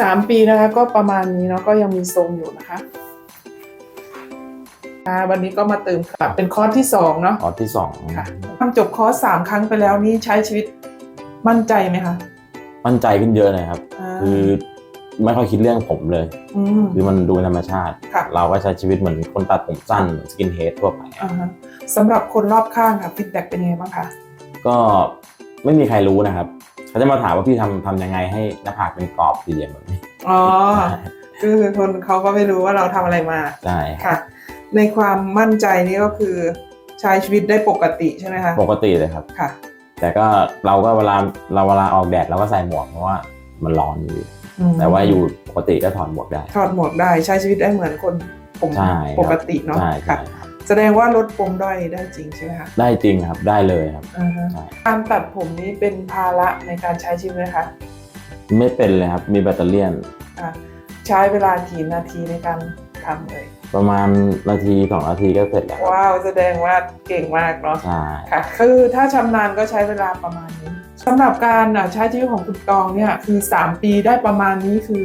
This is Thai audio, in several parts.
สามปีนะคะ ก็ประมาณนี้เนาะก็ยังมีทรงอยู่นะคะอ่าวันนี้ก็มาเติมค่ะเป็นคอร์สที่สองเนาะคอร์สที่สองค่ะทำจบคอร์สสามครั้งไปแล้วนี่ใช้ชีวิตมั่นใจไหมคะ มั่นใจขึ้นเยอะเลยครับอ่าคือไม่ค่อยคิดเรื่องผมเลยอืมคือมันดูเป็นธรรมชาติค่ะเราก็ใช้ชีวิตเหมือนคนตัดผมสั้นสกินเฮดทั่วไปอ่าฮะสำหรับคนรอบข้างค่ะฟีดแบ็กเป็นยังไงบ้างคะ ก็ไม่มีใครรู้นะครับ เขาจะมาถามว่าพี่ทำทำยังไงให้หน้าผากเป็นกรอบสี่เหลี่ยมแบบนี้อ๋อ คือคนเขาก็ไม่รู้ว่าเราทำอะไรมาใช่ครับค่ะ ในความมั่นใจนี่ก็คือใช้ชีวิตได้ปกติใช่ไหมคะปกติเลยครับค่ะ แต่ก็เราก็เวลาเราเวลาออกแดดเราก็ใส่หมวกเพราะว่ามันร้อนอยู่อืมแต่ว่าอยู่ปกติก็ถอดหมวกได้ถอดหมวกได้ใช้ชีวิตได้เหมือนคนผมใช่ครับปกติเนาะใช่ค่ะใช่ครับ แสดงว่าลดปมด้อยได้จริงใช่ไหมคะได้จริงครับได้เลยครับ อ่าฮะใช่ การตัดผมนี้เป็นภาระในการใช้ชีวิตไหมคะไม่เป็นเลยครับ มีแบตเตอรี่ยน อะใช้เวลากี่นาทีในการทำเลยประมาณนาทีสองนาทีก็เสร็จแล้วครับว้าวแสดงว่าเก่งมากเนาะ ใช่ค่ะคือถ้าชำนาญก็ใช้เวลาประมาณนี้สำหรับการอะใช้ชีวิตของคุณตองเนี่ยคือ 3 ปีได้ประมาณนี้คือ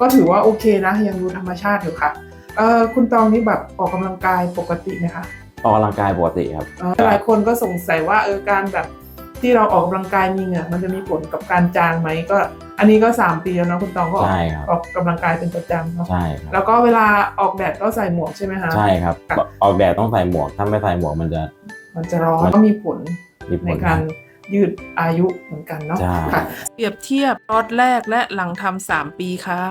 ก็ถือว่าโอเคนะยังดูธรรมชาติอยู่ค่ะ เออคุณตองนี่แบบออกกำลังกายปกติไหมคะออกกำลังกายปกติครับ เอ่อหลายคนก็สงสัยว่าเออการแบบที่เราออกกำลังกายมีเหงื่อมันจะมีผลกับการจางไหมก็ อันนี้ก็3ปีแล้วเนาะคุณตองก็ออกใช่ครับ ออกกำลังกายเป็นประจำเนาะใช่ครับ แล้วก็เวลาออกแดดก็ใส่หมวกใช่ไหมคะ ใช่ครับ ค่ะ ออกแดดต้องใส่หมวก ถ้าไม่ใส่หมวกมันจะมันจะร้อนมันก็มีผลมีผในล การยืดอายุเหมือนกันเนาะใช่ ค่ะ เปรียบเทียบรอดแรกและหลังทำสามปีค่ะ